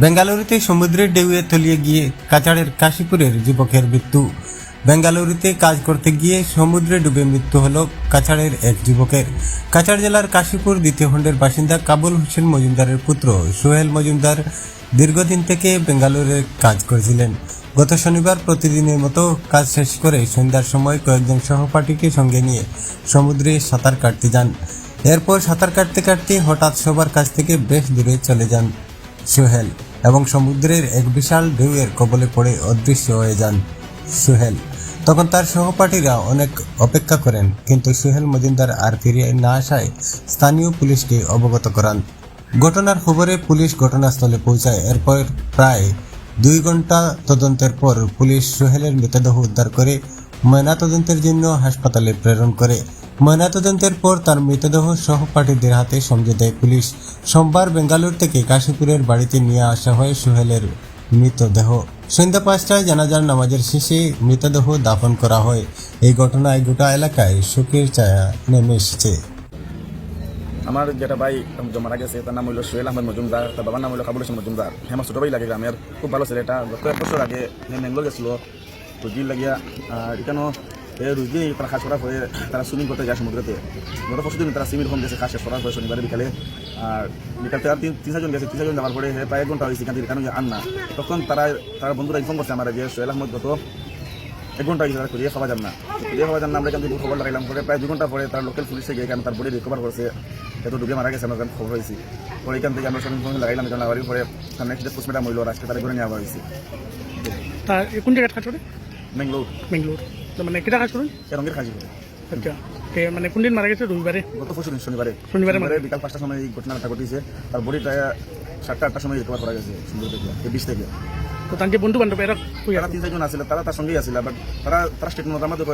বেঙ্গালুরুতে সমুদ্রের ঢেউয়ে তলিয়ে গিয়ে কাছাড়ের কাশীপুরের যুবকের মৃত্যু। বেঙ্গালুরুতে কাজ করতে গিয়ে সমুদ্রে ডুবে মৃত্যু হল কাছাড়ের এক যুবকের। কাছাড় জেলার কাশীপুর দ্বিতীয় খণ্ডের বাসিন্দা কাবুল হোসেন মজুমদারের পুত্র সোহেল মজুমদার দীর্ঘদিন থেকে বেঙ্গালুরে কাজ করেছিলেন। গত শনিবার প্রতিদিনের মতো কাজ শেষ করে সন্ধ্যার সময় কয়েকজন সহপাঠীকে সঙ্গে নিয়ে সমুদ্রে সাঁতার কাটতে যান। এরপর সাঁতার কাটতে কাটতে হঠাৎ সবার কাছ থেকে বেশ দূরে চলে যান সোহেল। এবং সমুদ্রের এক বিশাল ঢেউয়ের কবলে পড়ে অদৃশ্য হয়ে যান সোহেল। তখন তার সহপাঠীরা অনেক অপেক্ষা করেন, কিন্তু সোহেল মজুমদার আর ফিরে না আসায় স্থানীয় পুলিশকে অবগত করান। ঘটনার খবরে পুলিশ ঘটনাস্থলে পৌঁছায়। এরপর প্রায় দুই ঘণ্টা তদন্তের পর পুলিশ সোহেলের মৃতদেহ উদ্ধার করে ময়নাতদন্তের জন্য হাসপাতালে প্রেরণ করে। ময়নাতদন্তের পর তার মৃতদেহ সহপাঠীদের হাতে সমঝে দেয় পুলিশ। সোমবার বেঙ্গালুরু থেকে কাশীপুরের বাড়িতে নিয়ে আসা হয় সোহেলের মৃতদেহ। সন্ধ্যা পাঁচটায় জানাজার নামাজের শেষে মৃতদেহ দাফন করা হয়। এই ঘটনায় গোটা এলাকায় শোকের ছায়া নেমে এসেছে। আমার যেটা ভাই মারা গেছে, তার নাম হইল সোহেল আহমেদ মজুমদার, তার বাবার নাম হইল কাবুল হোসেন মজুমদার। হ্যাঁ আমার ছোটো ভাই লাগে গ্রামের। খুব ভালো ছেলে এটা গত এক বছর আগে ম্যাঙ্গলোর গেছিল। রুজি লাগিয়া এখানেও রুজি তারা খাস করার পরে তারা সুইমিং করতে যায় সমুদ্রতে গত পরশু দিন তারা সুইমিং রকম গেছে খাস করার পরে শনিবারে বিকালে। আর বিকালতে আর তিন তিন চারজন গেছে তিন চারজন যাওয়ার পরে প্রায় এক ঘণ্টা হয়েছে এখান থেকে এখানে আন না। তখন তারা তারা বন্ধুরা ইনফর্ম করছে আমার যে সোহেল আহমদ গত এক ঘণ্টা হয়েছে তারা খুঁজে খাওয়া যান না। খুঁজে খাওয়া যান না, আমরা এখান থেকে খবর লাগাইলাম পরে প্রায় দু ঘণ্টা পরে তার লোকাল পুলিশে গিয়ে এখানে তার বডি রিকভার করেছে এত ডুবে মারা গেছে আমরা খবর হয়েছি পরে এখান থেকে আমরা সব ইনফরমেশন লাগাইলাম এখানে লাগার পরে নেক্সট ডে পোস্টমেটাম হইল রাষ্ট্রে তারা করে নেওয়া হয়েছে কোন জায়গায় কাজ করে ম্যাঙ্গলোর তো মানে কেটা কাজ করেন? এরঙ্গের খাজি করে আচ্ছা। মানে কোন দিন মারা গেছে? রবিবারে? গত পরশু শনিবারে। শনিবারে বিকাল পাঁচটার সময় এই ঘটনাটা ঘটেছে তার বডিটা সাতটা আটটার সময় রিকভার করা গেছে সুন্দর থেকে বিশ থেকে। তো তার বন্ধু বান্ধব এরা তারা তিন চারজন আসলে তারা তার সঙ্গেই আসলে বাট তারা তারা স্টেটমেন্ট মতো আমাদের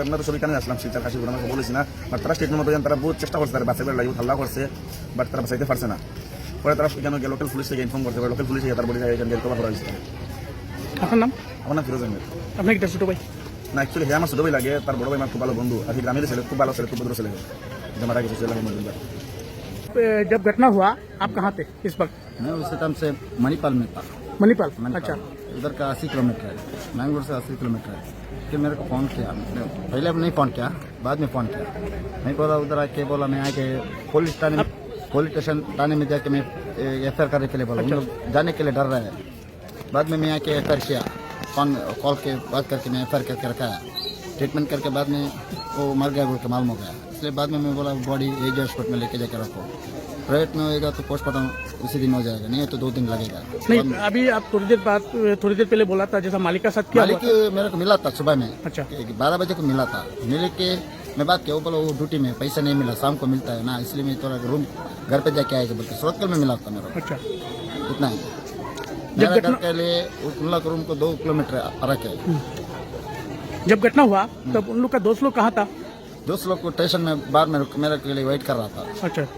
কানে আসলাম শিলচার কাশি আমরা বলেছি না বাট তারা স্টেটমেন্ট মতো তারা বহুত চেষ্টা করছে তারা বাঁচাবার লাগে হাল্লা করছে বাট তারা বাঁচাইতে পারছে না। পরে তারা গিয়ে লোকাল পুলিশ থেকে ইনফর্ম করতে পারে লোকাল পুলিশ তার বডি এখানে রিকভার করা হয়েছে। আপনার নাম আমার নাম ফিরোজ আহমেদ আপনার কিটা ছোট ভাই না অ্যাকচুয়ালি হ্যাঁ আমার ছোট ভাই লাগে তার বড় ভাই আমার খুব ভালো বন্ধু আর কি গ্রামের ছেলে খুব ভালো ছেলে খুব ভদ্র ছেলে যে মারা গেছে ছেলে মজুমদার ए, जब घटना हुआ आप कहाँ थे इस वक्त मैं उस टाइम से मणिपाल में था मणिपाल मणिपाल। अच्छा उधर का अस्सी किलोमीटर है मैंगलोर से अस्सी किलोमीटर है फिर मेरे को फ़ोन किया मैंने पहले नहीं फ़ोन किया बाद में फ़ोन किया मैं बोला उधर आके बोला मैं आके पुलिस थाने पुलिस स्टेशन थाने में जाके मैं एफ आई करने के लिए बोला उन लोग जाने के लिए डर रहे हैं बाद में मैं आके एफ़ किया। फ़ोन कॉल के बात करके मैं एफ़ करके रखा। है ट्रीटमेंट करके बाद में वो मर गया बोल के मालूम हो गया। इसलिए बाद में मैं बोला बॉडी एज हॉस्पिटल में लेके जाकर रखो। प्राइवेट में होएगा तो पोस्टमार्टम उसी दिन हो जाएगा नहीं तो दो दिन लगेगा। नहीं अभी आप थोड़ी देर बाद थोड़ी देर पहले बोला था जैसा मालिक का साथ क्या मालिक मेरे को मिला था सुबह में। अच्छा। बारह बजे को मिला था। मिले के मैं बात किया वो बोला वो ड्यूटी में पैसा नहीं मिला शाम को मिलता है ना इसलिए मैं थोड़ा रूम घर पे जाके आएगा बोलते सुरतकल में मिला था मेरे अच्छा। इतना ही। जब घटना- के लिए रूम को दो किलोमीटर फ़र्क है। जब घटना हुआ तब उन लोग का दोस्त लोग कहाँ था? दोस्त लोग को स्टेशन में बाहर में मेरे के लिए वेट कर रहा था। अच्छा।